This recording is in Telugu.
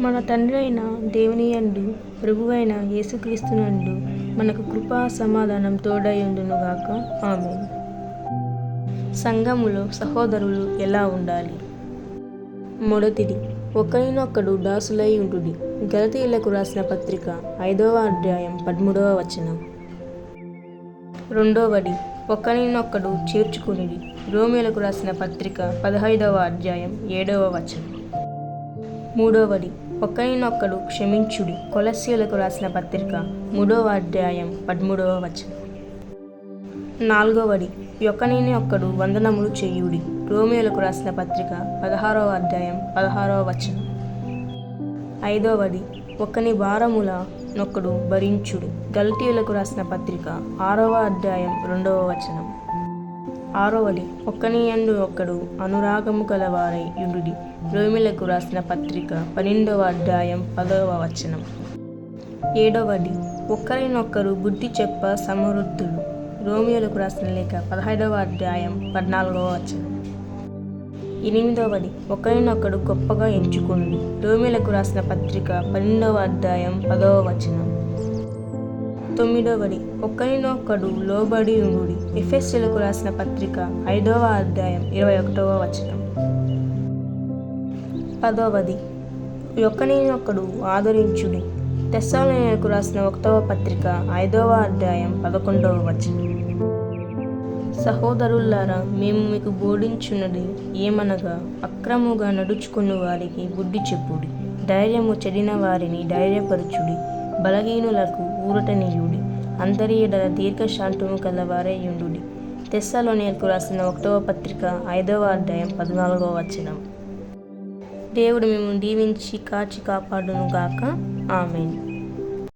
మన తండ్రి అయిన దేవుని అండు ప్రభువైన యేసుక్రీస్తునందు మనకు కృపా సమాధానం తోడయుండునుగాక. ఆమె సంఘములో సహోదరులు ఎలా ఉండాలి? మొదటిది ఒకరినొక్కడు దాసులై ఉంటుడి గలతీయులకు రాసిన పత్రిక ఐదవ అధ్యాయం పదమూడవ వచనం. రెండవది ఒకరినొక్కడు చేర్చుకునిది రోమిలకు రాసిన పత్రిక పదహైదవ అధ్యాయం ఏడవ వచనం. మూడవది ఒకరినొక్కడు క్షమించుడి. కొలస్యులకు రాసిన పత్రిక మూడవ అధ్యాయం పదమూడవ వచనం. నాలుగవది ఒకరిని ఒక్కడు వందనములు చేయుడి. రోమియోలకు రాసిన పత్రిక పదహారవ అధ్యాయం పదహారవ వచనం. ఐదవది ఒకని భారముల నొక్కడు భరించుడు. గల్టీలకు రాసిన పత్రిక ఆరవ అధ్యాయం రెండవ వచనం. ఆరవది ఒక్కని యందు ఒక్కడు అనురాగము కలవారై యుండుడి రోమిలకు రాసిన పత్రిక పన్నెండవ అధ్యాయం పదవ వచనం. ఏడవది ఒక్కరినొక్కరు బుద్ధి చెప్ప సమృద్ధులు రోమియోలకు రాసిన లేఖ పదహైదవ అధ్యాయం పద్నాలుగవ వచనం. ఎనిమిదవది ఒకరినొకడు గొప్పగా ఎంచుకుని రోమిలకు రాసిన పత్రిక పన్నెండవ అధ్యాయం పదవ వచనం. తొమ్మిదవది ఒక్కరినొక్కడు లోబడి ఉండుడి. ఎఫ్ఎస్సీలకు రాసిన పత్రిక ఐదవ అధ్యాయం ఇరవై ఒకటవ వచనం. పదవది. ఒకరినొకడు ఆదరించుడి. తెస్సాలకు రాసిన ఒకటవ పత్రిక ఐదవ అధ్యాయం పదకొండవ వచనం. సహోదరులారా మేము మీకు బోధించున్నది ఏమనగా అక్రముగా నడుచుకున్న వారికి బుద్ధి చెప్పుడి. ధైర్యము చెడిన వారిని ధైర్యపరచుడి. బలహీనులకు ఊరటనీయుడి. అందరి దీర్ఘశాంతము కలవారే యుండుడి. తెస్సలోనియకు రాసిన ఒకటవ పత్రిక ఐదవ అధ్యాయం పద్నాలుగవ వచనం. దేవుడు మేము దీవించి కాచి కాపాడును గాక ఆమెన్.